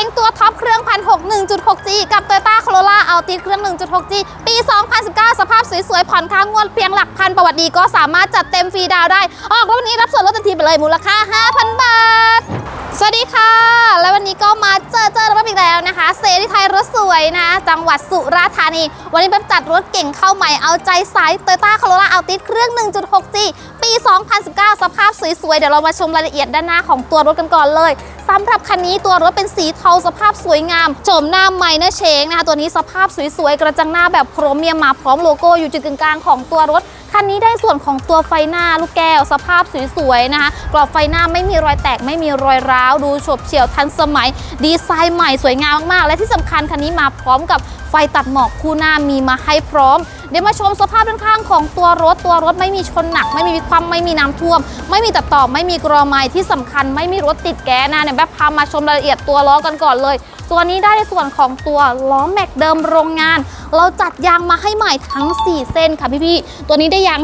ก๋งตัวท็อปเครื่องพันหกหนึ่งจุดหกจีกับ Toyota Corolla Altis เครื่อง 1.6G ปี 2019 สภาพสวยๆ ผ่อนค้างงวดเพียงหลักพันประวัติดีก็สามารถจัดเต็มฟรีดาวได้ ออกรถวันนี้รับส่วนลดทันทีไปเลยมูลค่า 5,000 บาท สวัสดีค่ะ และวันนี้ก็มาเจอเจอรถอีกแล้วนะคะ เซรีไทยรถสวยนะ จังหวัดสุราษฎร์ธานี วันนี้เป็นจัดรถเก่งเข้าใหม่เอาใจสาย Toyota Corolla Altis เครื่อง 1.6G ปี 2019 สภาพสวยๆ เดี๋ยวเรามาชมรายละเอียดด้านหน้าของตัวรถกันก่อนเลยสำหรับคันนี้ตัวรถเป็นสีเทาสภาพสวยงามโฉมหน้าไมเนอร์เชงนะคะตัวนี้สภาพสวยๆ กระจังหน้าแบบโครเมียมมาพร้อมโลโก้อยู่จุดกลางของตัวรถ คันนี้ได้ส่วนของตัวไฟหน้าลูกแก้วสภาพสวยๆนะคะกรอบไฟหน้าไม่มีรอยแตกไม่มีรอยร้าว ดูฉบเฉี่ยวทันสมัย ดีไซน์ใหม่สวยงามมากๆและที่สำคัญคันนี้มาพร้อมกับ ไฟตัดหมอกคู่หน้ามีมาให้พร้อม เดี๋ยวมาชมสภาพด้านข้างของตัวรถตัวรถไม่มีชนหนัก ไม่มีความไม่มีน้ำท่วม ไม่มีตัดต่อไม่มีกรอไม้ที่สำคัญ ไม่มีรถติดแก๊สนะเนี่ยแบบพามาชมรายละเอียดตัวล้อกันก่อนเลย ตัวนี้ได้ในส่วนของตัวล้อแม็กเดิมโรงงาน เราจัดยางมาให้ใหม่ทั้ง 4 เส้นค่ะพี่ๆตัวนี้ได้ยาง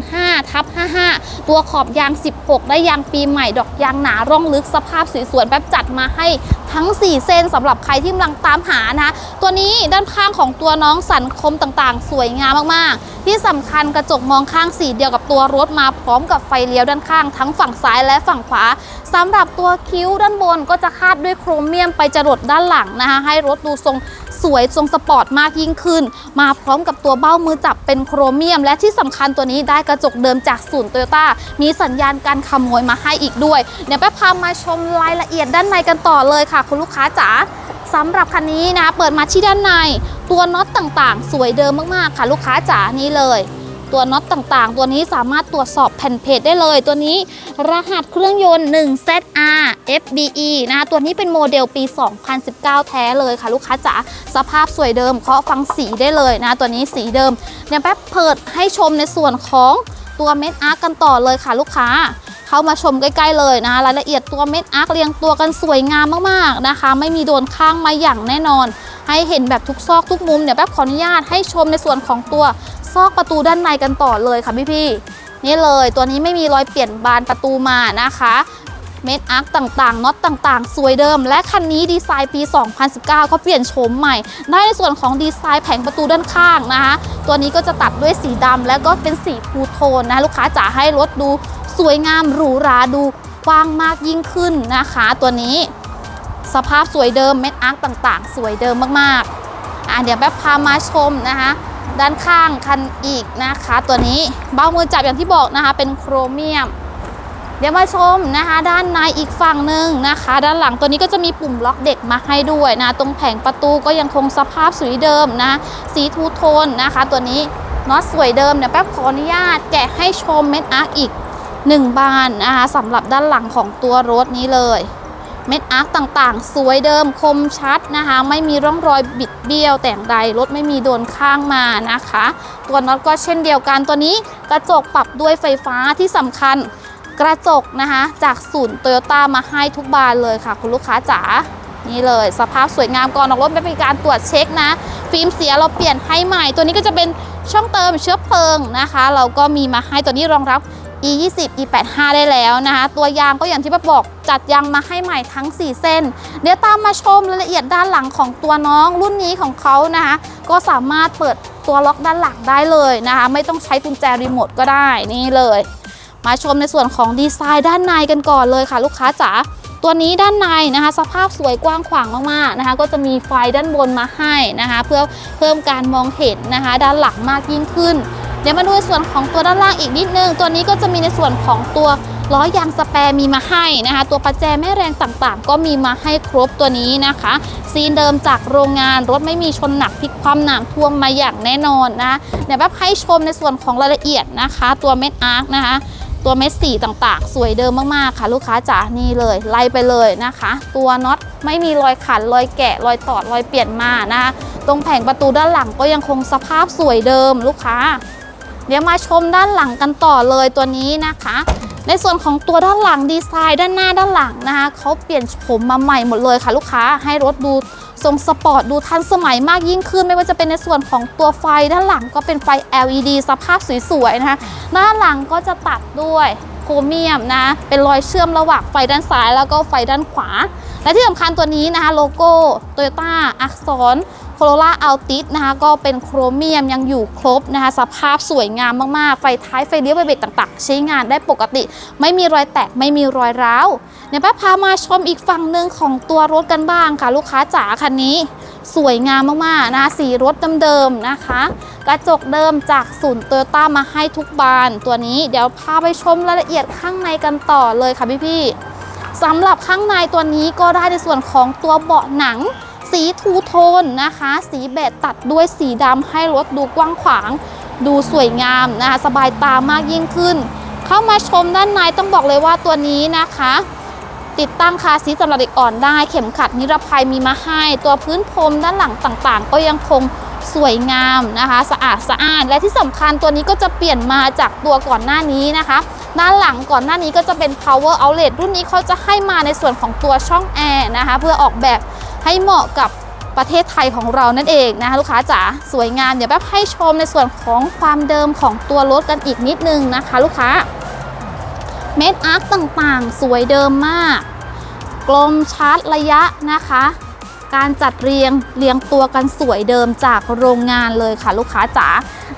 205ทับ55 ตัวขอบยาง 16 ได้ยางปีใหม่ดอกยางหนาร่องลึกสภาพสวยๆแบบจัดมาให้ทั้ง 4 เส้นสำหรับใครที่กำลังตามหานะตัวนี้ด้านข้างของตัวน้องสันคมต่างๆ สวยงามมากๆ ที่สำคัญกระจกมองข้างสีเดียวกับตัวรถมาพร้อมกับไฟเลี้ยวด้านข้างทั้งฝั่งซ้ายและฝั่งขวาสำหรับตัวคิ้วด้านบนก็จะคาดด้วยโครเมียมไปจรดด้านหลังนะคะให้รถดูทรงสวยทรงสปอร์ตมากยิ่งขึ้น มาพร้อมกับตัวเบ้ามือจับเป็นโครเมียม และที่สำคัญตัวนี้ได้กระจกเดิมจากศูนย์โตโยต้ามีสัญญาณการขโมยมาให้อีกด้วย เดี๋ยวแป๊บพามาชมรายละเอียดด้านในกันต่อเลยค่ะ คุณลูกค้าจ๋า สำหรับคันนี้นะคะเปิดมาที่ด้านใน ตัวน็อตต่างๆ สวยเดิมมากๆค่ะ ลูกค้าจ๋านี่เลย ตัวน็อตต่างๆ ตัวนี้สามารถตรวจสอบแผ่นเพจได้เลย ตัวนี้รหัสเครื่องยนต์ 1ZR FBE นะคะตัวนี้เป็นโมเดลปี 2019 แท้เลยค่ะ ลูกค้าจ๋าสภาพสวยเดิมเคาะฟังสีได้เลยนะ ตัวนี้สีเดิมเดี๋ยวแป๊บเปิดให้ชมในส่วนของตัวเม็ดอาร์กันต่อเลยค่ะ ลูกค้า เข้ามาชมใกล้ๆเลยนะคะรายละเอียดตัวเม็ดอาร์กเรียงตัวกันสวยงามมากๆนะคะ ไม่มีโดนข้างมาอย่างแน่นอน ให้เห็นแบบทุกซอกทุกมุมเดี๋ยวแป๊บขออนุญาตให้ชมในส่วนของตัวซอกประตูด้านในกันต่อเลยค่ะพี่ๆนี่เลยตัวนี้ไม่มีรอยเปลี่ยนบานประตูมานะคะ เม็ดอาร์คต่างๆน็อตต่างๆ สวยเดิม และคันนี้ดีไซน์ปี 2019เขาเปลี่ยนโฉมใหม่ ได้ในส่วนของดีไซน์แผงประตูด้านข้างนะคะ ตัวนี้ก็จะตัดด้วยสีดำและก็เป็นสีทูโทนนะลูกค้าจ๋าให้รถดูสวยงามหรูหราดูกว้างมากยิ่งขึ้นนะคะ ตัวนี้สภาพสวยเดิมเม็ดอาร์คต่างๆ สวยเดิมมากๆอะเดี๋ยวแบบพามาชมนะคะด้านข้างคันอีกนะคะ ตัวนี้เบ้ามือจับอย่างที่บอกนะคะ เป็นโครเมียม เดี๋ยวมาชมนะคะ ด้านในอีกฝั่งหนึ่งนะคะ ด้านหลังตัวนี้ก็จะมีปุ่มล็อกเด็กมาให้ด้วยนะ ตรงแผงประตูก็ยังคงสภาพสวยเดิมนะ สีทูโทนนะคะ ตัวนี้น็อตสวยเดิมเดี๋ยวแป๊บขออนุญาตแกะให้ชมเม็ดอาร์คอีก 1 บานนะคะสำหรับด้านหลังของตัวรถนี้เลย เม็ดอาร์คต่างๆ สวยเดิมคมชัดนะคะ ไม่มีร่องรอยบิดเบี้ยวแต่งใดรถไม่มีโดนข้างมานะคะ ตัวน็อตก็เช่นเดียวกันตัวนี้กระจกปรับด้วยไฟฟ้าที่สำคัญ กระจกนะคะจากศูนย์โตโยต้ามาให้ทุกบานเลยค่ะ คุณลูกค้าจ๋านี่เลย สภาพสวยงามก่อนออกรถไม่เป็นการตรวจเช็คนะ ฟิล์มเสียเราเปลี่ยนให้ใหม่ ตัวนี้ก็จะเป็นช่องเติมเชื้อเพลิงนะคะ เราก็มีมาให้ตัวนี้รองรับ e 2 0 e 8 5ได้แล้วนะคะ ตัวยางก็อย่างที่ป้าบอกจัดยางมาให้ใหม่ทั้ง 4 เส้น เดี๋ยวตามมาชมรายละเอียดด้านหลังของตัวน้องรุ่นนี้ของเขานะคะ ก็สามารถเปิดตัวล็อกด้านหลังได้เลยนะคะ ไม่ต้องใช้กุญแจรีโมทก็ได้นี่เลย มาชมในส่วนของดีไซน์ด้านในกันก่อนเลยค่ะ ลูกค้าจ๋าตัวนี้ด้านในนะคะ สภาพสวยกว้างขวางมากๆนะคะ ก็จะมีไฟด้านบนมาให้นะคะ เพื่อเพิ่มการมองเห็นนะคะ ด้านหลังมากยิ่งขึ้น เดี๋ยวมาดูในส่วนของตัวด้านล่างอีกนิดนึง ตัวนี้ก็จะมีในส่วนของตัวล้อยางสแปรมีมาให้นะคะ ตัวประแจแม่แรงต่างๆ ก็มีมาให้ครบตัวนี้นะคะ ซีนเดิมจากโรงงานรถไม่มีชนหนักพลิกความหนามท่วมมาอย่างแน่นอนนะเดี๋ยวแบบให้ชมในส่วนของรายละเอียดนะคะ ตัวเม็ดอาร์คนะคะ ตัวเม็ดสีต่างๆ สวยเดิมมากๆค่ะ ลูกค้าจ๋านี่เลย ไล่ไปเลยนะคะ ตัวน็อตไม่มีรอยขันรอยแกะรอยตอดรอยเปลี่ยนมานะคะตรงแผงประตูด้านหลังก็ยังคงสภาพสวยเดิมลูกค้า เดี๋ยวมาชมด้านหลังกันต่อเลยตัวนี้นะคะ ในส่วนของตัวด้านหลังดีไซน์ด้านหน้าด้านหลังนะคะเขาเปลี่ยนโฉมมาใหม่หมดเลยค่ะ ลูกค้าให้รถดูทรงสปอร์ตดูทันสมัยมากยิ่งขึ้น ไม่ว่าจะเป็นในส่วนของตัวไฟด้านหลังก็เป็นไฟ LED สภาพสวยๆนะคะด้านหลังก็จะตัดด้วยโครเมียมนะเป็นรอยเชื่อมระหว่างไฟด้านซ้ายแล้วก็ไฟด้านขวา และที่สำคัญตัวนี้นะคะโลโก้ Toyota อักษร Corolla Altis นะคะก็เป็นโครเมียมยังอยู่ครบนะคะสภาพสวยงามมากๆ ไฟท้ายไฟเลี้ยวไฟเบรกต่างๆ ใช้งานได้ปกติ ไม่มีรอยแตกไม่มีรอยร้าวเดี๋ยป๊บพามาชมอีกฝั่งหนึ่งของตัวรถกันบ้างค่ะ ลูกค้าจ๋าคันนี้ สวยงามมากๆนะะสีรถเดิมๆนะคะ กระจกเดิมจากศูนย์โตโยต้ามาให้ทุกบานตัวนี้เดี๋ยวพาไปชมรายละเอียดข้างในกันต่อเลยค่ะพี่ๆสำหรับข้างในตัวนี้ก็ได้ในส่วนของตัวเบาะหนัง สีทูโทนนะคะ สีเบจตัดด้วยสีดำให้รถดูกว้างขวาง ดูสวยงามนะคะสบายตามากยิ่งขึ้น เข้ามาชมด้านในต้องบอกเลยว่าตัวนี้นะคะ ติดตั้งคาซีสำหรับเด็กอ่อนได้ เข็มขัดนิรภัยมีมาให้ ตัวพื้นพรมด้านหลังต่างๆ ก็ยังคงสวยงามนะคะ สะอาดสะอ้านและที่สำคัญตัวนี้ก็จะเปลี่ยนมาจากตัวก่อนหน้านี้นะคะ ด้านหลังก่อนหน้านี้ก็จะเป็น power outlet รุ่นนี้เขาจะให้มาในส่วนของตัวช่องแอร์นะคะ เพื่อออกแบบ ให้เหมาะกับประเทศไทยของเรานั่นเองนะคะลูกค้าจ๋าสวยงามเดี๋ยวแป๊บให้ชมในส่วนของความเดิมของตัวรถกันอีกนิดนึงนะคะ ลูกค้าเม็ดอาร์คต่างๆ สวยเดิมมาก กลมชาร์จระยะนะคะ การจัดเรียงเรียงตัวกันสวยเดิมจากโรงงานเลยค่ะลูกค้าจ๋า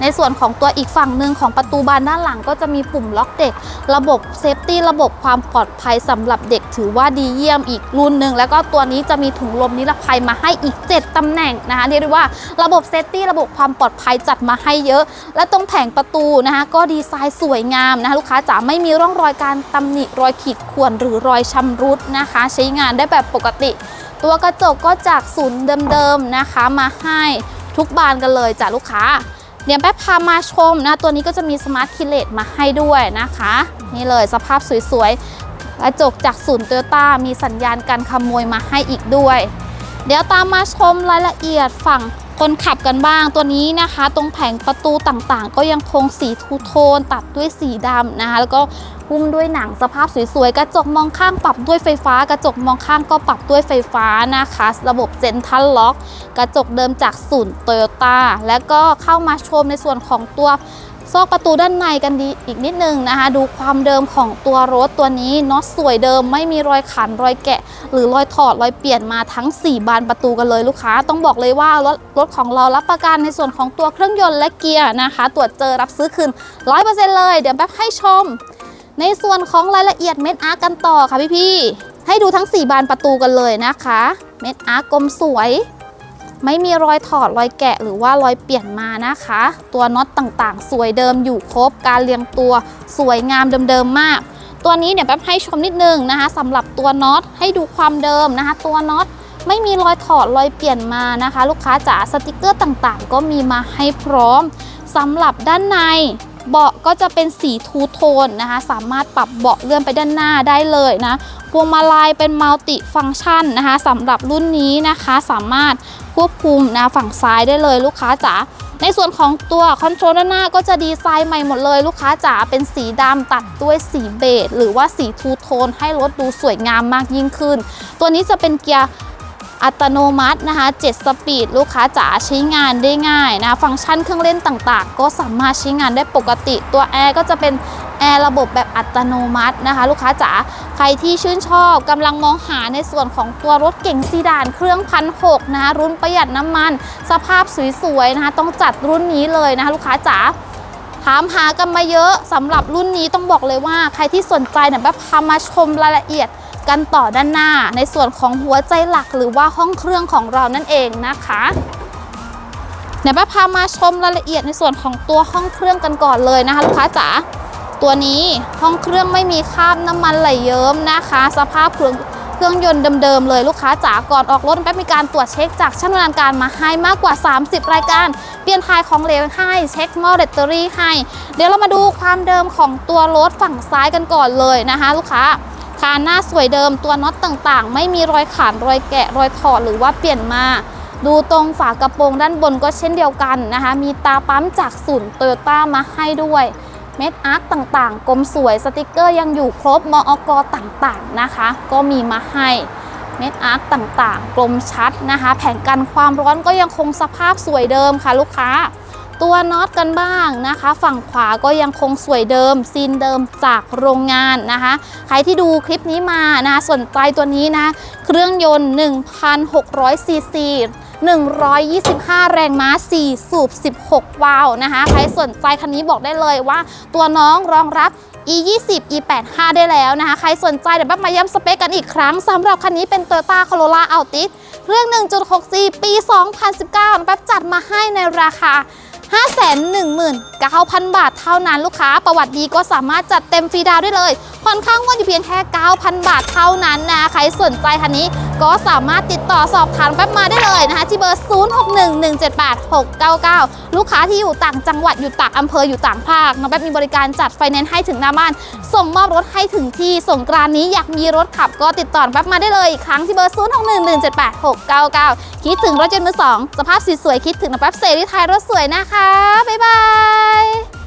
ในส่วนของตัวอีกฝั่งหนึ่งของประตูบานด้านหลังก็จะมีปุ่มล็อกเด็ก ระบบเซฟตี้ระบบความปลอดภัยสำหรับเด็กถือว่าดีเยี่ยมอีกรุ่นหนึ่งแล้วก็ตัวนี้จะมีถุงลมนิรภัยมาให้อีก 7ตำแหน่งนะคะเรียกได้ว่าระบบเซฟตี้ระบบความปลอดภัยจัดมาให้เยอะ และตรงแผงประตูนะคะก็ดีไซน์สวยงามนะคะลูกค้าจ๋าไม่มีร่องรอยการตำหนิรอยขีดข่วนหรือรอยชำรุดนะคะ ใช้งานได้แบบปกติ ตัวกระจกก็จากศูนย์เดิมๆนะคะ มาให้ทุกบานกันเลยจ้ะลูกค้า เดี๋ยวแป๊บพามาชมนะ ตัวนี้ก็จะมีสมาร์ทคิเลตมาให้ด้วยนะคะ นี่เลยสภาพสวยๆ กระจกจากศูนย์โตโยต้ามีสัญญาณการขโมยมาให้อีกด้วย เดี๋ยวตามมาชมรายละเอียดฝั่ง คนขับกันบ้างตัวนี้นะคะ ตรงแผงประตูต่างๆ ก็ยังคงสีทูโทน ตัดด้วยสีดำนะคะ แล้วก็หุ้มด้วยหนังสภาพสวยๆ กระจกมองข้างปรับด้วยไฟฟ้า กระจกมองข้างก็ปรับด้วยไฟฟ้านะคะ ระบบเซนทัลล็อก กระจกเดิมจากศูนย์โตโยต้าแล้วก็เข้ามาชมในส่วนของตัว ซอกประตูด้านในกันดีอีกนิดนึงนะคะ ดูความเดิมของตัวรถตัวนี้น็อตสวยเดิมไม่มีรอยขันรอยแกะ หรือรอยถอดรอยเปลี่ยนมาทั้ง 4 บานประตูกันเลยลูกค้า ต้องบอกเลยว่ารถรถของเรารับประกันในส่วนของตัวเครื่องยนต์และเกียร์นะคะ ตรวจเจอรับซื้อคืน 100%เลย เดี๋ยวแป๊บให้ชม ในส่วนของรายละเอียดเม็ดอาร์กันต่อค่ะพี่ๆให้ดูทั้ง 4 บานประตูกันเลยนะคะ เม็ดอาร์กลมสวย ไม่มีรอยถอดรอยแกะหรือว่ารอยเปลี่ยนมานะคะ ตัวน็อตต่างๆ สวยเดิมอยู่ครบ การเรียงตัวสวยงามเดิมๆมาก ตัวนี้เนี่ยแป๊บให้ชมนิดนึงนะคะสำหรับตัวน็อตให้ดูความเดิมนะคะ ตัวน็อตไม่มีรอยถอดรอยเปลี่ยนมานะคะ ลูกค้าจ๋าสติกเกอร์ต่างๆ ก็มีมาให้พร้อมสำหรับด้านในเบาะก็จะเป็นสีทูโทนนะคะ สามารถปรับเบาะเลื่อนไปด้านหน้าได้เลยนะพวงมาลัยเป็นมัลติฟังก์ชันนะคะสำหรับรุ่นนี้นะคะสามารถ ควบคุมนะฝั่งซ้ายได้เลยลูกค้าจ๋าในส่วนของตัวคอนโทรลด้านหน้าก็จะดีไซน์ใหม่หมดเลย ลูกค้าจ๋าเป็นสีดำตัดด้วยสีเบจหรือว่าสีทูโทนให้รถดูสวยงามมากยิ่งขึ้น ตัวนี้จะเป็นเกียร์ อัตโนมัตินะคะ 7 สปีดลูกค้าจ๋าใช้งานได้ง่ายนะ ฟังก์ชันเครื่องเล่นต่างๆ ก็สามารถใช้งานได้ปกติ ตัวแอร์ก็จะเป็นแอร์ระบบแบบอัตโนมัตินะคะ ลูกค้าจ๋าใครที่ชื่นชอบกำลังมองหาในส่วนของตัวรถเก่งซีดานเครื่องพันหกนะคะรุ่นประหยัดน้ำมัน สภาพสวยๆนะคะต้องจัดรุ่นนี้เลยนะคะ ลูกค้าจ๋าถามหากันมาเยอะสำหรับรุ่นนี้ต้องบอกเลยว่า ใครที่สนใจเนี่ยแบบพามาชมรายละเอียด กันต่อด้านหน้า ในส่วนของหัวใจหลักหรือว่าห้องเครื่องของเรานั่นเองนะคะเดี๋ยวป๊บพามาชมรายละเอียดในส่วนของตัวห้องเครื่องกันก่อนเลยนะคะลูกค้าจ๋าตัวนี้ห้องเครื่องไม่มีคราบน้ำมันไหลเยิ้มนะคะ สภาพเครื่องเครื่องยนต์เดิมๆเลยลูกค้าจ๋าก่อนออกรถแป๊บมีการตรวจเช็คจากช่างชำนาญการมาให้มากกว่า 30 รายการ เปลี่ยนถ่ายของเหลวให้เช็คหม้อแบตเตอรี่ให้ เดี๋ยวเรามาดูความเดิมของตัวรถฝั่งซ้ายกันก่อนเลยนะคะ ลูกค้า คานหน้าสวยเดิมตัวน็อตต่างๆ ไม่มีรอยขาดรอยแกะรอยถอดหรือว่าเปลี่ยนมา ดูตรงฝากระโปรงด้านบนก็เช่นเดียวกันนะคะ มีตาปั๊มจากศูนย์โตโยต้ามาให้ด้วยเม็ดอาร์คต่างๆกลมสวยสติกเกอร์ยังอยู่ครบมอกต่างๆนะคะ ก็มีมาให้เม็ดอาร์คต่างๆ กลมชัดนะคะ แผงกันความร้อนก็ยังคงสภาพสวยเดิมค่ะลูกค้า ตัวน็อตกันบ้างนะคะ ฝั่งขวาก็ยังคงสวยเดิมซีนเดิมจากโรงงานนะคะ ใครที่ดูคลิปนี้มานะสนใจตัวนี้นะ เครื่องยนต์ 1,600ซีซี125 แรงม้า 4 สูบ 16 วาล์วนะคะ ใครสนใจคันนี้บอกได้เลยว่า ตัวน้องรองรับ e 2 0 e 8 5ได้แล้วนะคะ ใครสนใจเดี๋ยวแป๊บมาย้ำสเปคกันอีกครั้งสำหรับคันนี้เป็น Toyota Corolla Altis เครื่อง 1.6G ปี 2019แป๊บจัดมาให้ในราคา 519,000 บาทเท่านั้นลูกค้า ประวัติดีก็สามารถจัดเต็มฟรีดาวได้เลยค่อนข้างงวดอยู่เพียงแค่ 9,000 บาทเท่านั้นนะใครสนใจคันนี้ก็สามารถติดต่อสอบถามแป๊บมาได้เลยนะคะ ที่เบอร์ 061178699 ลูกค้าที่อยู่ต่างจังหวัดอยู่ต่างอำเภออยู่ต่างภาคน้องแป๊บมีบริการจัดไฟแนนซ์ให้ถึงหน้าบ้าน ส่งมอบรถให้ถึงที่สงกรานนี้อยากมีรถขับก็ติดต่อแป๊บมาได้เลยอีกครั้งที่เบอร์ 061178699 คิดถึงรถยนต์มือสองสภาพสวยๆคิดถึงน้องแป๊บเสรีไทยรถสวยนะคะบ๊ายบาย